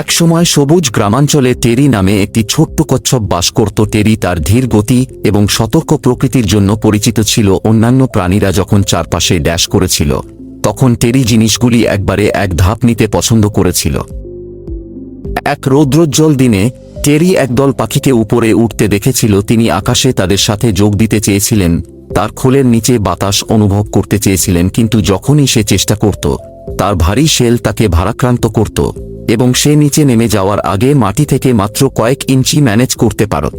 একসময় সবুজ গ্রামাঞ্চলে টেরি নামে একটি ছোট্ট কচ্ছপ বাস করত টেরি তার ধীর গতি এবং সতর্ক প্রকৃতির জন্য পরিচিত ছিল অন্যান্য প্রাণীরা যখন চারপাশে ড্যাশ করেছিল, তখন টেরি জিনিসগুলি একবারে এক ধাপ নিতে পছন্দ করেছিল। এক রৌদ্রোজ্জ্বল দিনে, টেরি একদল পাখিকে উপরে উঠতে দেখেছিল, তিনি আকাশে তাদের সাথে যোগ দিতে চেয়েছিলেন, তার খোলের নিচে বাতাস অনুভব করতে চেয়েছিলেন, কিন্তু যখনই সে চেষ্টা করত, তার ভারী শেল তাকে ভারাক্রান্ত করত। এবং সে নিচে নেমে যাওয়ার আগে মাটি থেকে মাত্র কয়েক ইঞ্চি ম্যানেজ করতে পারত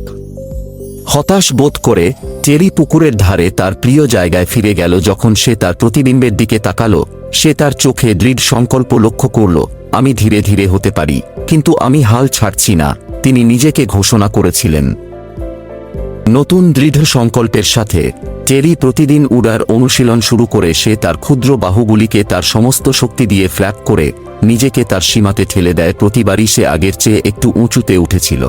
হতাশ বোধ করে টেরি পুকুরের ধারে তার প্রিয় জায়গায় ফিরে গেল যখন সে তার প্রতিবিম্বের দিকে তাকালো। সে তার চোখে দৃঢ় সংকল্প লক্ষ্য করল, আমি ধীরে ধীরে হতে পারি, কিন্তু আমি হাল ছাড়ছি না। তিনি নিজেকে ঘোষণা করেছিলেন। নতুন দৃঢ় সংকল্পের সাথে টেরি প্রতিদিন উড়ার অনুশীলন শুরু করে সে তার ক্ষুদ্র বাহুগুলিকে তার সমস্ত শক্তি দিয়ে ফ্ল্যাপ করে নিজেকে তার সীমাতে ঠেলে দেয় প্রতিবারই সে আগের চেয়ে একটু উঁচুতে উঠেছিল।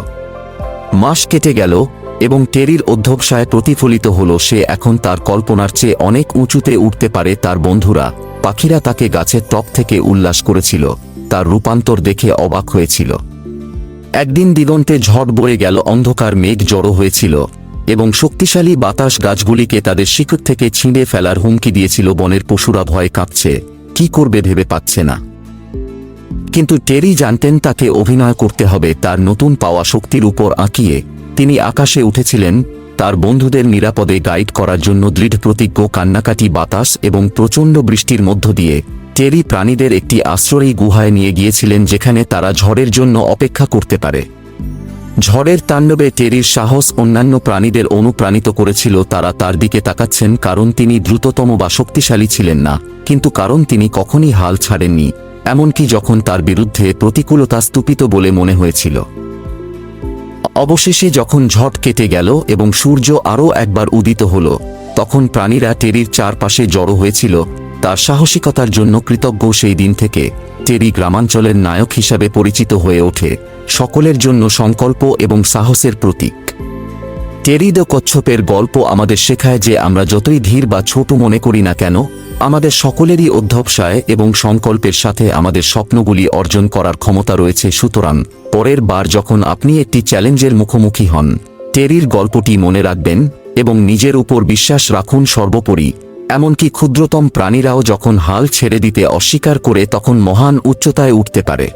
মাস কেটে গেল এবং টেরির অধ্যবসায় প্রতিফলিত হল সে এখন তার কল্পনার চেয়ে অনেক উঁচুতে উঠতে পারে তার বন্ধুরা। পাখিরা তাকে গাছের টপ থেকে উল্লাস করেছিল, তার রূপান্তর দেখে অবাক হয়েছিল। একদিন দিগন্তে ঝড় বয়ে গেল, অন্ধকার মেঘ জড়ো হয়েছিল এবং শক্তিশালী বাতাস গাছগুলিকে তাদের শিকড় থেকে ছিঁড়ে ফেলার হুমকি দিয়েছিল, বনের পশুরা ভয়ে কাঁপছে। কি করবে ভেবে পাচ্ছে না। কিন্তু টেরি জানতেন তাকে অভিনয় করতে হবে, তার নতুন পাওয়া শক্তির উপর আঁকিয়ে। তিনি আকাশে উঠেছিলেন, তার বন্ধুদের নিরাপদে গাইড করার জন্য দৃঢ় প্রতিজ্ঞ, কান্নাকাটি বাতাস এবং প্রচণ্ড বৃষ্টির মধ্য দিয়ে। টেরি প্রাণীদের একটি আশ্রয়ী গুহায় নিয়ে গিয়েছিলেন, যেখানে তারা ঝড়ের জন্য অপেক্ষা করতে পারে। ঝড়ের তাণ্ডবে টেরির সাহস অন্যান্য প্রাণীদের অনুপ্রাণিত করেছিল, তারা তার দিকে তাকাচ্ছেন, কারণ তিনি দ্রুততম বা শক্তিশালী ছিলেন না। কিন্তু কারণ তিনি কখনই হাল ছাড়েননি। এমনকি যখন তার বিরুদ্ধে প্রতিকূলতা স্তূপিত বলে মনে হয়েছিল। অবশেষে যখন ঝট কেটে গেল এবং সূর্য আরও একবার উদিত হল, তখন প্রাণীরা টেরির চারপাশে জড়ো হয়েছিল। তার সাহসিকতার জন্য কৃতজ্ঞ সেই দিন থেকে টেরি গ্রামাঞ্চলের নায়ক হিসাবে পরিচিত হয়ে ওঠে, সকলের জন্য সংকল্প এবং সাহসের প্রতীক। টেরি দ্য কচ্ছপের গল্প আমাদের শেখায় যে আমরা যতই ধীর বা ছোট মনে করি না কেন আমাদের সকলেরই অধ্যবসায় এবং সংকল্পের সাথে আমাদের স্বপ্নগুলি অর্জন করার ক্ষমতা রয়েছে, সুতরাং পরের বার যখন আপনি একটি চ্যালেঞ্জের মুখোমুখি হন, টেরির গল্পটি মনে রাখবেন এবং নিজের উপর বিশ্বাস রাখুন সর্বোপরি। এমনকি ক্ষুদ্রতম প্রাণীরাও যখন হাল ছেড়ে দিতে অস্বীকার করে, তখন মহান উচ্চতায় উঠতে পারে।